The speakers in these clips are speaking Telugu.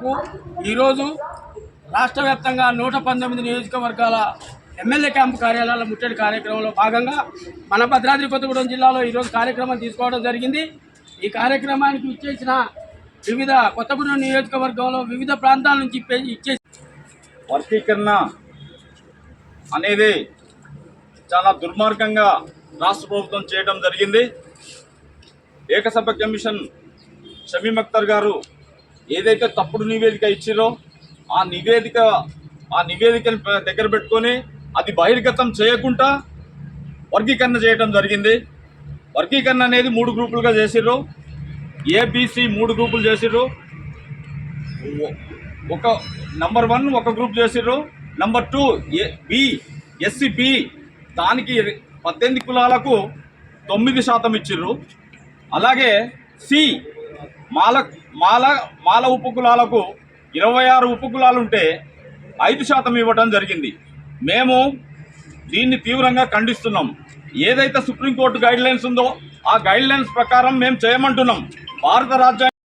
మేరకు ఈరోజు రాష్ట్ర వ్యాప్తంగా నూట పంతొమ్మిది నియోజకవర్గాల ఎమ్మెల్యే క్యాంపు కార్యాలయాల ముట్టడి కార్యక్రమంలో భాగంగా మన భద్రాద్రి కొత్తగూడెం జిల్లాలో ఈరోజు కార్యక్రమం తీసుకోవడం జరిగింది. ఈ కార్యక్రమానికి ఇచ్చేసిన వివిధ కొత్తగూడెం నియోజకవర్గంలో వివిధ ప్రాంతాల నుంచి ఇచ్చే వర్గీకరణ అనేది చాలా దుర్మార్గంగా రాష్ట్ర ప్రభుత్వం చేయడం జరిగింది. ఏకసభ కమిషన్ షమీమ్ అఖ్తర్ గారు ఏదైతే తప్పుడు నివేదిక ఇచ్చిరో ఆ నివేదిక ఆ నివేదికను దగ్గర పెట్టుకొని అది బహిర్గతం చేయకుండా వర్గీకరణ చేయడం జరిగింది. వర్గీకరణ అనేది మూడు గ్రూపులుగా చేసిర్రు. ఏబిసి మూడు గ్రూపులు చేసిర్రు. ఒక నంబర్ వన్ ఒక గ్రూప్ చేసిర్రు. Number two A B SC B దానికి పద్దెనిమిది కులాలకు తొమ్మిది శాతం ఇచ్చిర్రు. అలాగే సి మాల మాల మాల ఉపకులాలకు ఇరవై ఆరు ఉపకులాలు ఉంటే ఐదు శాతం ఇవ్వడం జరిగింది. మేము దీన్ని తీవ్రంగా ఖండిస్తున్నాం. ఏదైతే సుప్రీంకోర్టు గైడ్ లైన్స్ ఉందో ఆ గైడ్ లైన్స్ ప్రకారం మేము చేయమంటున్నాం. భారత రాజ్యాంగం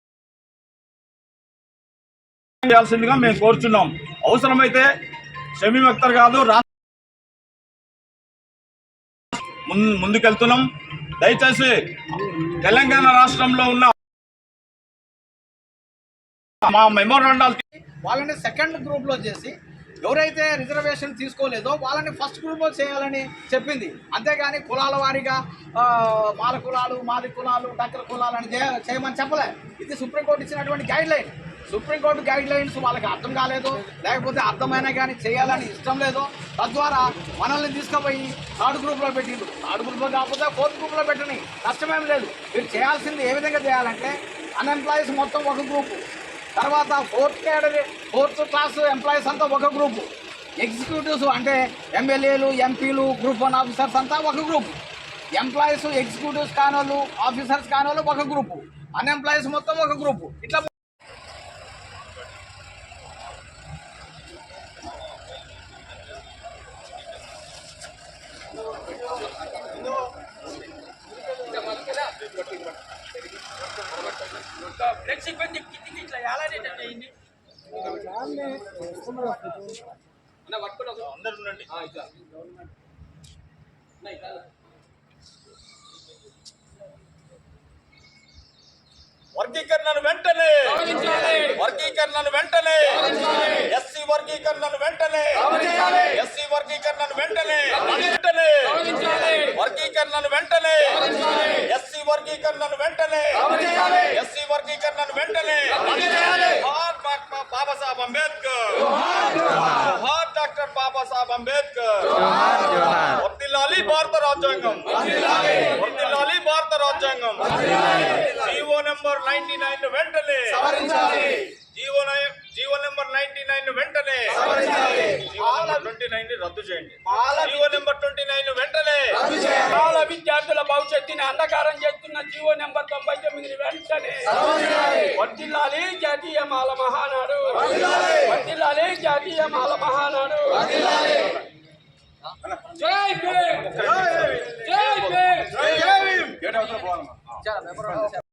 చేయాల్సిందిగా మేము కోరుచున్నాం. అవసరమైతే షమీమ్ అఖ్తర్ కాదు రా ముందుకెళ్తున్నాం. దయచేసి తెలంగాణ రాష్ట్రంలో ఉన్న మా మెమోరాండాలు వాళ్ళని సెకండ్ గ్రూప్లో చేసి ఎవరైతే రిజర్వేషన్ తీసుకోలేదో వాళ్ళని ఫస్ట్ గ్రూప్లో చేయాలని చెప్పింది. అంతేగాని కులాల వారీగా మాల కులాలు మాది కులాలు డక్కల కులాలు అని చేయ- చేయమని చెప్పలే. ఇది సుప్రీంకోర్టు ఇచ్చినటువంటి guide line supreme court guide lines వాళ్ళకి అర్థం కాలేదు. లేకపోతే అర్థమైనా కానీ చేయాలని ఇష్టం లేదు. తద్వారా మనల్ని తీసుకుపోయి థర్డ్ గ్రూప్లో పెట్టిండు థర్డ్ గ్రూప్లో కాకపోతే ఫోర్త్ గ్రూప్లో పెట్టని కష్టమేం లేదు. మీరు చేయాల్సింది ఏ విధంగా చేయాలంటే అన్ఎంప్లాయీస్ మొత్తం ఒక గ్రూపు. తర్వాత fourth category fourth class employees అంతా ఒక గ్రూపు. ఎగ్జిక్యూటివ్స్ అంటే ఎమ్మెల్యేలు ఎంపీలు గ్రూప్ వన్ ఆఫీసర్స్ అంతా ఒక గ్రూప్. ఎంప్లాయీస్ ఎగ్జిక్యూటివ్స్ కానోళ్ళు ఆఫీసర్స్ కానోళ్ళు ఒక గ్రూపు. అన్ఎంప్లాయీస్ మొత్తం ఒక గ్రూపు. ఇట్లా ఫ్లెక్సీ కొంచెం కిందికి ఇట్లా ఎలానేటట్టు అయింది అందరూ ఉండండి వర్గీకరణను వెంటనే! వర్గీకరణను వెంటనే! ఎస్సీ వర్గీకరణను వెంటనే! ఎస్సీ వర్గీకరణను వెంటనే! వెంటనే! వర్గీకరణను వెంటనే! ఎస్సీ వర్గీకరణను వెంటనే ఎస్సీ వర్గీకరణను వెంటనే బాబాసాహెబ్ అంబేద్కర్. జోహార్ డాక్టర్ బాబాసాహెబ్ అంబేద్కర్. వర్దిల్లాలి భారత రాజ్యాంగం. వర్దిల్లాలి భారత రాజ్యాంగం. జీవో నెంబర్ నైన్టీ నైన్ వెంటనే. GO GO number ninety nine వెంటనే. ట్వంటీ నైన్ రద్దు చేయండి. జీవో నెంబర్ ట్వంటీ నైన్ వెంటనే చాలా విద్యార్థుల భవిష్యత్తుని అంధకారం చేస్తున్న జీవో నెంబర్ తొంభై తొమ్మిది వెంటనే వర్దిల్లాలి జాతీయ మాల మహానాడు. వర్దిల్లాలి జాతీయ మాల మహానాడు. జై భీమ్. జై భీమ్. జై భీమ్.